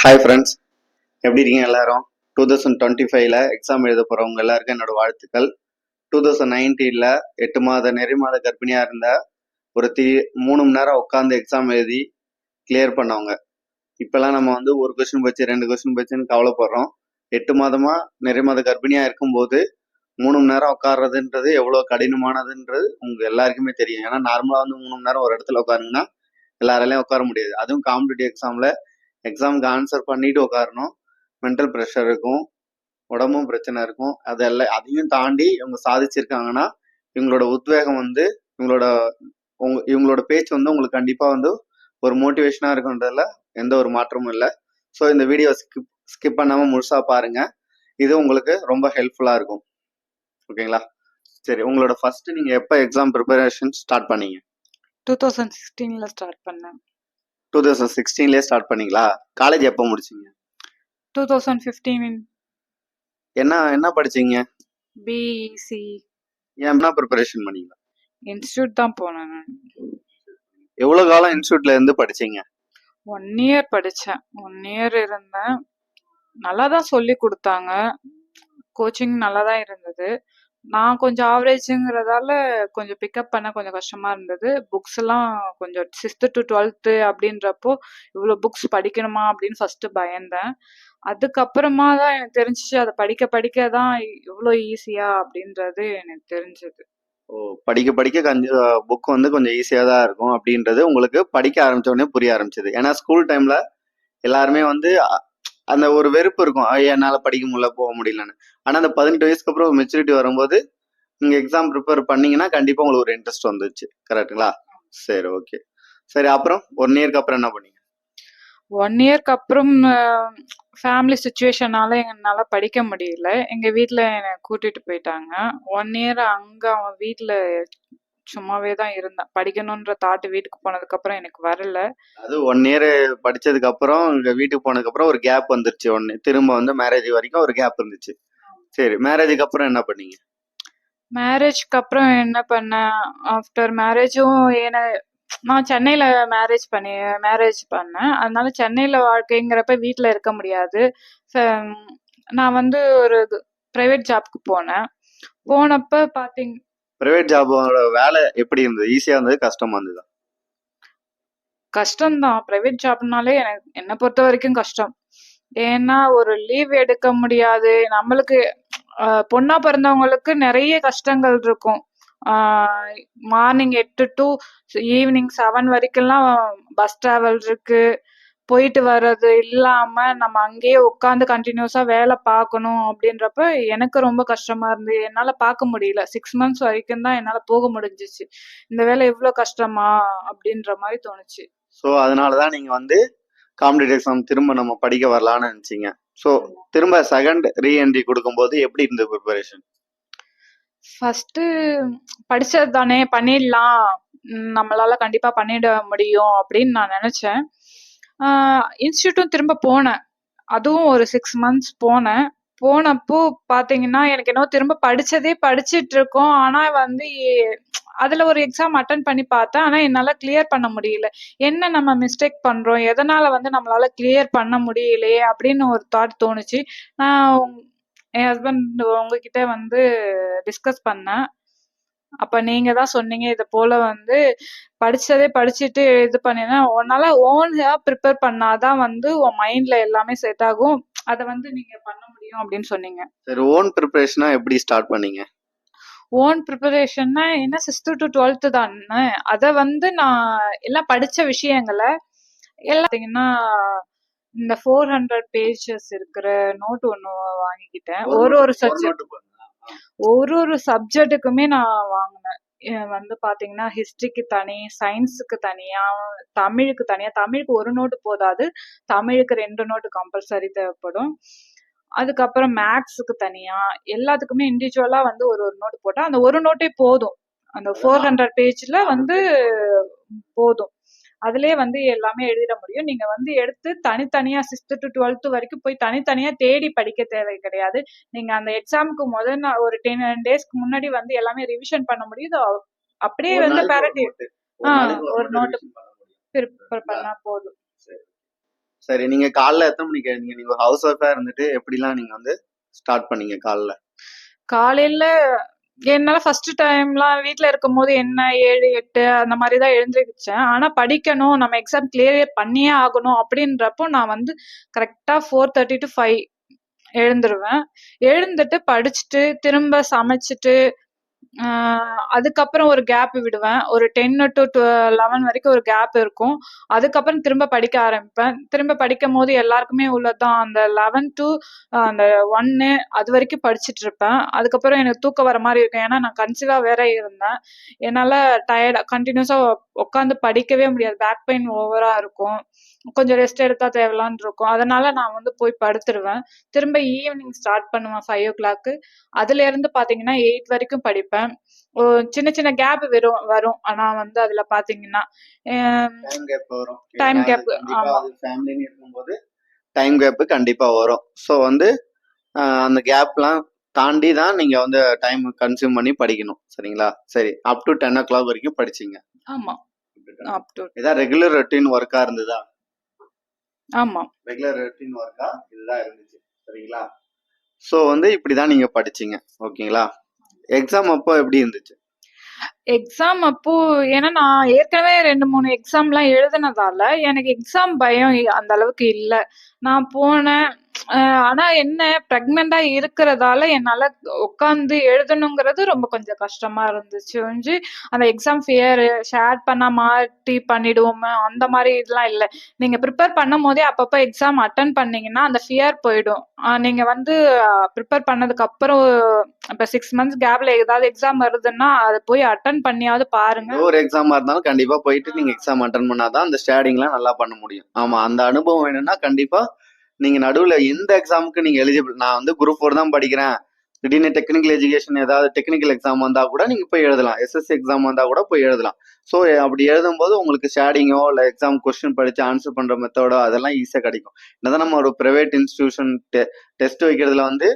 Hi friends எப்படி இருக்கீங்க எல்லாரும்? டூ தௌசண்ட் டுவெண்ட்டி ஃபைவ்ல எக்ஸாம் எழுத போகிறவங்க எல்லாருக்கும் என்னோட வாழ்த்துக்கள். டூ தௌசண்ட் நைன்டீனில் எட்டு மாத நெறி மாத கர்ப்பிணியாக இருந்த ஒரு தீ மூணு மணி நேரம் உட்காந்து எக்ஸாம் எழுதி கிளியர் பண்ணவங்க. இப்போல்லாம் நம்ம வந்து ஒரு கொஸ்டின் போச்சு ரெண்டு கொஸ்டின் போச்சுன்னு கவலைப்படுறோம். எட்டு மாதமாக நெறி மாத கர்ப்பிணியாக இருக்கும்போது மூணு மணி நேரம் உட்கார்றதுன்றது எவ்வளோ கடினமானதுன்றது உங்க எல்லாருக்குமே தெரியும். ஏன்னா நார்மலாக வந்து மூணு மணி நேரம் ஒரு இடத்துல உட்காருங்கன்னா எல்லாராலையும் உட்கார முடியாது. அதுவும் காம்படிட்டிவ் எக்ஸாமில் எக்ஸாமுக்கு ஆன்சர் பண்ணிட்டு உட்காரணும் மென்டல் ப்ரெஷர் இருக்கும். உடம்பும் பிரச்சனை இருக்கும். அதெல்லாம் அதையும் தாண்டி இவங்க சாதிச்சிருக்காங்கன்னா இவங்களோட உத்வேகம் வந்து இவங்களோட உங்க இவங்களோட பேச்சு வந்து உங்களுக்கு கண்டிப்பாக வந்து ஒரு மோட்டிவேஷனாக இருக்குன்றதுல எந்த ஒரு மாற்றமும் இல்லை. ஸோ இந்த வீடியோ ஸ்கிப் ஸ்கிப் பண்ணாமல் முழுசாக பாருங்க. இது உங்களுக்கு ரொம்ப ஹெல்ப்ஃபுல்லாக இருக்கும். ஓகேங்களா சரி உங்களோட ஃபர்ஸ்ட் நீங்கள் எப்போ எக்ஸாம் ப்ரிப்பரேஷன் ஸ்டார்ட் பண்ணீங்க? டூ தௌசண்ட் சிக்ஸ்டீனில் ஸ்டார்ட் பண்ணேன். டூ தௌசண்ட் சிக்ஸ்டீன்லேயே ஸ்டார்ட் பண்ணீங்களா? காலேஜ் எப்போ முடிச்சீங்க? டூ தௌசண்ட் ஃபிஃப்டீன் என்ன என்ன படிச்சீங்க? பிஇசி என்ன ப்ரிப்பரேஷன் பண்ணீங்க? இன்ஸ்டியூட் தான் போனேன் நான். எவ்வளோ காலம் இன்ஸ்டியூட்ல இருந்து படிச்சீங்க? ஒன் இயர் படித்தேன் ஒன் இயர் இருந்தேன். நல்லா தான் சொல்லி கொடுத்தாங்க. கோச்சிங் நல்லா தான் இருந்தது. நான் கொஞ்சம் ஆவரேஜுங்கிறதால கொஞ்சம் பிக்கப் பண்ண கொஞ்சம் கஷ்டமா இருந்தது. புக்ஸ் எல்லாம் கொஞ்சம் சிக்ஸ்த்து டு டுவெல்த்து அப்படின்றப்போ இவ்வளோ புக்ஸ் படிக்கணுமா அப்படின்னு ஃபர்ஸ்ட் பயந்தேன். அதுக்கப்புறமா தான் எனக்கு தெரிஞ்சிச்சு அதை படிக்க படிக்க தான் இவ்வளோ ஈஸியா அப்படின்றது எனக்கு தெரிஞ்சது. ஓ படிக்க படிக்க கொஞ்சம் புக் வந்து கொஞ்சம் ஈஸியாக தான் இருக்கும் அப்படின்றது உங்களுக்கு படிக்க ஆரம்பித்த உடனே புரிய ஆரம்பிச்சது. ஏன்னா ஸ்கூல் டைம்ல எல்லாருமே வந்து அந்த ஒரு வெறுப்பு இருக்கும். ஐயா என்னால் படிக்க முடியல போக முடியலன்னு. ஆனால் அந்த பதினெட்டு வயசுக்கு அப்புறம் மெச்சூரிட்டி வரும்போது நீங்கள் எக்ஸாம் ப்ரிப்பேர் பண்ணீங்கன்னா கண்டிப்பாக உங்களுக்கு ஒரு இன்ட்ரெஸ்ட் வந்துச்சு. கரெக்ட்டுங்களா சரி ஓகே சரி அப்புறம்? ஒன் இயர்க்கு அப்புறம் என்ன பண்ணீங்க? ஒன் இயர்க்கு அப்புறம் ஃபேமிலி சுச்சுவேஷனால என்னால் படிக்க முடியல. எங்கள் வீட்டில் என்னை கூட்டிகிட்டு போயிட்டாங்க. ஒன் இயர் அங்கே அவன் வீட்டில் சும்மாவே தான் இருந்தேன். படிக்கணுன்ற தாட் வீட்டுக்கு போனதுக்கு அப்புறம் எனக்கு வரல. அது ஒன் இயர் படிச்சதுக்கு அப்புறம் வீட்டுக்கு போனதுக்கு அப்புறம் ஒரு கேப் வந்துருச்சு. ஒன்னு திரும்ப வந்து மேரேஜ் வரைக்கும் ஒரு கேப் இருந்துச்சு. சரி மேரேஜுக்கு அப்புறம் என்ன பண்ணீங்க? மேரேஜ்க்கு அப்புறம் என்ன பண்ணேன்? ஆஃப்டர் மேரேஜும் என்ன நான் சென்னையில மேரேஜ் பண்ணி மேரேஜ் பண்ணேன். அதனால சென்னையில வாழ்க்கைங்கிறப்ப வீட்ல இருக்க முடியாது. நான் வந்து ஒரு பிரைவேட் ஜாப்க்கு போனேன். போனப்ப பாத்தீங்க பிரைவேட் ஜாபோட வேலை எப்படி இருந்தது? ஈஸியா இருந்தது கஷ்டமா இருந்தது? கஷ்டம்தான். பிரைவேட் ஜாப்னாலே எனக்கு என்னை பொறுத்த வரைக்கும் கஷ்டம். ஏன்னா ஒரு லீவ் எடுக்க முடியாது. நம்மளுக்கு பொண்ணா பிறந்தவங்களுக்கு நிறைய கஷ்டங்கள் இருக்கும். மார்னிங் எட்டு டு ஈவினிங் செவன் வரைக்கும்லாம் பஸ் டிராவல் இருக்கு. போயிட்டு வர்றது இல்லாம நம்ம அங்கேயே உட்காந்து கண்டினியூஸா வேலை பார்க்கணும் அப்படின்றப்ப எனக்கு ரொம்ப கஷ்டமா இருந்து என்னால பார்க்க முடியல. சிக்ஸ் மந்த்ஸ் வரைக்கும் தான் என்னால போக முடிஞ்சிச்சு. இந்த வேலை இவ்வளவு கஷ்டமா அப்படின்ற மாதிரி தோணுச்சு. ஸோ அதனாலதான் நீங்க வந்து காம்படிட்டிவ் எக்ஸாம் திரும்ப நம்ம படிக்க வரலாம்னு நினைச்சீங்க. ஸோ திரும்ப செகண்ட் ரீஎன்ட்ரி கொடுக்கும்போது எப்படி இருந்தது ப்ரிப்பரேஷன் ஃபர்ஸ்ட் படிச்சது தானே பண்ணிடலாம் நம்மளால கண்டிப்பா பண்ணிட முடியும் அப்படின்னு நான் நினைச்சேன். இன்ஸ்டியூட்டும் திரும்ப போனேன். அதுவும் ஒரு சிக்ஸ் மந்த்ஸ் போனேன். போனப்போ பாத்தீங்கன்னா எனக்கு என்ன திரும்ப படிச்சதே படிச்சிட்டு இருக்கோம். ஆனா வந்து அதுல ஒரு எக்ஸாம் அட்டன் பண்ணி பார்த்தேன். ஆனா என்னால கிளியர் பண்ண முடியல. என்ன நம்ம மிஸ்டேக் பண்றோம்? எதனால வந்து நம்மளால கிளியர் பண்ண முடியலையே அப்படின்னு ஒரு தாட் தோணுச்சு. நான் என் ஹஸ்பண்ட் உங்ககிட்ட வந்து டிஸ்கஸ் பண்ணேன். அப்ப நீங்க தான் சொன்னீங்க இது போல வந்து படிச்சதே படிச்சுட்டு இது பண்ணினா உன்னால ஓனா ப்ரிப்பேர் பண்ணாதான் வந்து உன் மைண்ட்ல எல்லாமே செட் ஆகும். அதை வந்து நீங்க பண்ண முடியும் அப்படின்னு சொன்னீங்க. சரி ஓன் ப்ரிப்பரேஷனா எப்படி ஸ்டார்ட் பண்ணீங்க? ஓன் ப்ரிப்பரேஷன்னா என்ன சிக்ஸ்த் டு டுவெல்த்து தானே? அதை வந்து நான் எல்லாம் படிச்ச விஷயங்களை எல்லாம் இந்த ஃபோர் ஹண்ட்ரட் பேஜஸ் இருக்கிற நோட் ஒன்று வாங்கிக்கிட்டேன். ஒரு ஒரு சப்ஜெக்ட் ஒரு ஒரு சப்ஜெக்ட்டுக்குமே நான் வாங்கினேன். வந்து பாத்தீங்கன்னா ஹிஸ்டரிக்கு தனி சயின்ஸுக்கு தனியா தமிழுக்கு தனியா தமிழுக்கு ஒரு நோட்டு போதாது தமிழுக்கு ரெண்டு நோட்டு கம்பல்சரி தேவைப்படும். அதுக்கப்புறம் மேக்ஸுக்கு தனியா எல்லாத்துக்குமே இண்டிவிஜுவலா வந்து ஒரு ஒரு நோட்டு போட்டா அந்த ஒரு நோட்டே போதும். அந்த ஃபோர் ஹண்ட்ரட் பேஜ்ல வந்து போதும். அதுலயே வந்து எல்லாமே எழுதிட முடியும். நீங்க வந்து எடுத்து தனித்தனியா சிக்ஸ்த் டு டுவெல்த் வரைக்கும் போய் தனித்தனியா தேடி படிக்க தேவை கிடையாது. நீங்க அந்த எக்ஸாமுக்கு முதல் ஒரு டென் டேஸ்க்கு முன்னாடி வந்து எல்லாமே ரிவிஷன் பண்ண முடியுது அப்படியே வந்து பேரட்டி ஆ, ஒரு note. ப்ரிப்பேர் பண்ணா போதும். சரி. நீங்க காலைல எத்தனை மணிக்கு எழுந்தீங்க நீங்க ஹவுஸ் ஒய்ஃபா இருந்துட்டு எப்படிலாம் நீங்க வந்து ஸ்டார்ட் பண்ணீங்க காலைல? காலையில என்னால ஃபர்ஸ்ட் டைம்லாம் வீட்ல இருக்கும்போது என்ன ஏழு எட்டு அந்த மாதிரி தான் எழுந்திருச்சேன். ஆனா படிக்கணும் நம்ம எக்ஸாம் கிளியர் பண்ணியே ஆகணும் அப்படின்றப்போ நான் வந்து கரெக்டா ஃபோர் தேர்ட்டி டு ஃபைவ் எழுந்துருவேன். எழுந்துட்டு படிச்சுட்டு திரும்ப சமைச்சிட்டு அதுக்கப்புறம் ஒரு கேப் விடுவேன். ஒரு டென் டு லெவன் வரைக்கும் ஒரு கேப் இருக்கும். அதுக்கப்புறம் திரும்ப படிக்க ஆரம்பிப்பேன். திரும்ப படிக்கும் போது எல்லாருக்குமே உள்ளதான் அந்த லெவன் டு அந்த ஒன்னு அது வரைக்கும் படிச்சுட்டு இருப்பேன். அதுக்கப்புறம் எனக்கு தூக்கம் வர மாதிரி இருக்கும். ஏன்னா நான் கன்சீவா வேற இருந்தேன். என்னால டயர்டா கண்டினியூஸா உட்காந்து படிக்கவே முடியாது. பேக் பெயின் ஓவரா இருக்கும். கொஞ்சம் ரெஸ்ட் எடுத்தா தேவலான்னு இருக்கும். அதனால நான் வந்து போய் படுத்துருவேன். திரும்ப ஈவினிங் ஸ்டார்ட் பண்ணுவேன் ஃபைவ் ஓ கிளாக்கு அதுல இருந்து பாத்தீங்கன்னா எயிட் வரைக்கும் படிப்பேன். சின்ன சின்ன கேப் வரும் வரும். ஆனா வந்து அதுல பாத்தீங்கன்னா டைம் கேப் இருக்கும்போது டைம் கேப் கண்டிப்பா வரும். ஸோ வந்து அந்த கேப்லாம் தாண்டி தான் நீங்க வந்து டைம் கன்சியூம் பண்ணி படிக்கணும். சரிங்களா? சரி up to ten o'clock வரைக்கும் படிச்சீங்க. ஆமா. இதான் ரெகுலர் ரொட்டீன் ஒர்க்கா இருந்ததா? ஆமா. ரெகுலர் ரொட்டீன் ஒர்க்கா இதுதான் இருந்துச்சு. சரிங்களா? ஸோ வந்து இப்படிதான் நீங்க படிச்சீங்க. ஓகேங்களா? எக்ஸாம் அப்போ எப்படி இருந்துச்சு? எக்ஸாம் அப்போ ஏன்னா நான் ஏற்கனவே ரெண்டு மூணு எக்ஸாம்லாம் எழுதுனதால எனக்கு எக்ஸாம் பயம் அந்த அளவுக்கு இல்லை. நான் போனேன். அஹ் ஆனா என்ன ப்ரெக்னெண்டா இருக்கிறதால என்னால உட்காந்து எழுதணுங்கிறது ரொம்ப கொஞ்சம் கஷ்டமா இருந்துச்சு. ஒழிஞ்சு அந்த எக்ஸாம் ஃபியர் ஷேர் பண்ண மாட்டி பண்ணிடுவோமே அந்த மாதிரி இதெல்லாம் இல்லை. நீங்க ப்ரிப்பேர் பண்ணும் போதே அப்பப்போ எக்ஸாம் அட்டன் பண்ணீங்கன்னா அந்த ஃபியர் போயிடும். ஆஹ் நீங்க வந்து ப்ரிப்பேர் பண்ணதுக்கு அப்புறம் இப்ப சிக்ஸ் மந்த்ஸ் கேப்ல ஏதாவது எக்ஸாம் வருதுன்னா அதை போய் அட்டன் பண்ணியாவது பாருங்க. ஏதோ ஒரு எக்ஸாமா இருந்தாலும் கண்டிப்பா போயிட்டு நீங்க எக்ஸாம் அட்டன் பண்ணாதான் அந்த ஸ்டேடிங்லாம் நல்லா பண்ண முடியும். ஆமா அந்த அனுபவம் வேணும்னா கண்டிப்பா நீங்க நடுவுல எந்த எக்ஸாமுக்கு நீங்க எலிஜிபிள் நான் வந்து குரூப் ஃபோர் தான் படிக்கிறேன். திடீர்னு டெக்னிக்கல் எஜுகேஷன் ஏதாவது டெக்னிக்கல் எக்ஸாம் வந்தா கூட நீங்க போய் எழுதலாம். எஸ்எஸ்சி எக்ஸாம் வந்தா கூட போய் எழுதலாம். ஸோ அப்படி எழுதும்போது உங்களுக்கு ஷேடிங்கோ இல்லை எக்ஸாம் கொஸ்டின் படிச்சு ஆன்சர் பண்ற மெத்தடோ அதெல்லாம் ஈஸியாக கிடைக்கும். என்னதான் நம்ம ஒரு ப்ரைவேட் இன்ஸ்டிடியூஷன் டெஸ்ட் வைக்கிறதுல வந்து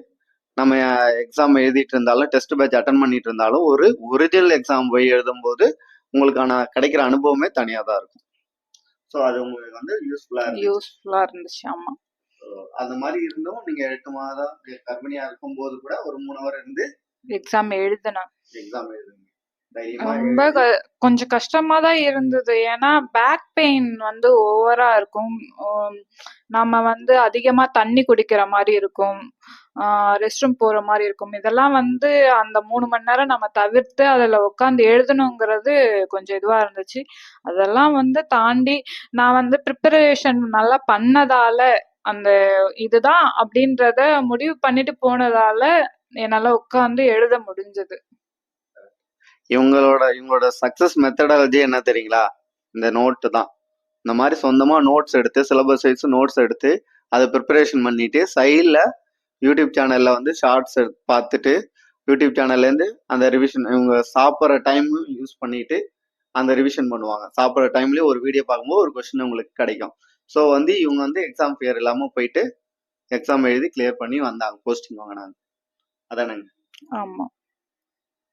நம்ம எக்ஸாம் எழுதிட்டு இருந்தாலும் டெஸ்ட் பேட்ச் அட்டன் பண்ணிட்டு இருந்தாலும் ஒரு ஒரிஜினல் எக்ஸாம் போய் எழுதும்போது உங்களுக்கான கிடைக்கிற அனுபவமே தனியாக தான் இருக்கும். ஸோ அது உங்களுக்கு வந்து யூஸ்ஃபுல்லாக யூஸ்ஃபுல்லாக இருந்துச்சு ஆமாம் அந்த மாதிரி இருந்தும் நீங்க எட்டு மாதம் கர்ப்பிணியா இருக்கும்போது கூட ஒரு மூணு ஹவர் இருந்து எக்ஸாம் எழுதுனேன் எக்ஸாம் எழுதுங்க. ரொம்ப கொஞ்சம் கஷ்டமா தான் இருந்தது. ஏன்னா பேக் பெயின் வந்து ஓவரா இருக்கும். நம்ம வந்து அதிகமா தண்ணி குடிக்கிற மாதிரி இருக்கும். ரெஸ்ட் ரூம் போற மாதிரி இருக்கும். இதெல்லாம் வந்து அந்த மூணு மணி நேரம் நம்ம தவிர்த்து அதுல உட்காந்து எழுதணுங்கிறது கொஞ்சம் இதுவா இருந்துச்சு. அதெல்லாம் வந்து தாண்டி நான் வந்து ப்ரிப்பரேஷன் நல்லா பண்ணதால அந்த இதுதான் அப்படின்றத முடிவு பண்ணிட்டு போனதால என்னால உட்காந்து எழுத முடிஞ்சது. இவங்களோட இவங்களோட சக்சஸ் மெத்தடாலஜி என்ன தெரியுங்களா? இந்த நோட்டு தான். இந்த மாதிரி சொந்தமா நோட்ஸ் எடுத்து சிலபஸ் வைஸ் நோட்ஸ் எடுத்து அதை ப்ரிப்பரேஷன் பண்ணிட்டு சைடில் யூடியூப் சேனல்ல வந்து ஷார்ட்ஸ் பார்த்துட்டு யூடியூப் சேனல்ல இருந்து அந்த ரிவிஷன் இவங்க சாப்பிட்ற டைம் யூஸ் பண்ணிட்டு அந்த ரிவிஷன் பண்ணுவாங்க. சாப்பிட்ற டைம்லயே ஒரு வீடியோ பார்க்கும்போது ஒரு கொஸ்டின் உங்களுக்கு கிடைக்கும். ஸோ வந்து இவங்க வந்து எக்ஸாம் ஃபியர் இல்லாமல் போயிட்டு எக்ஸாம் எழுதி கிளியர் பண்ணி வந்தாங்க போஸ்டிங் வாங்கினாங்க. அதானங்க? ஆமா.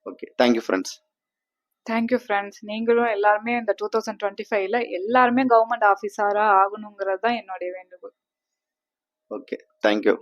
Okay thank you friends thank you friends நீங்களும் எல்லாருமே இந்த டூ தௌசண்ட் டுவெண்ட்டி ஃபைவ்ல எல்லாருமே கவர்மெண்ட் ஆஃபீஸரா ஆகணுங்கிறது தான் என்னுடைய வேண்டுகோள். Okay thank you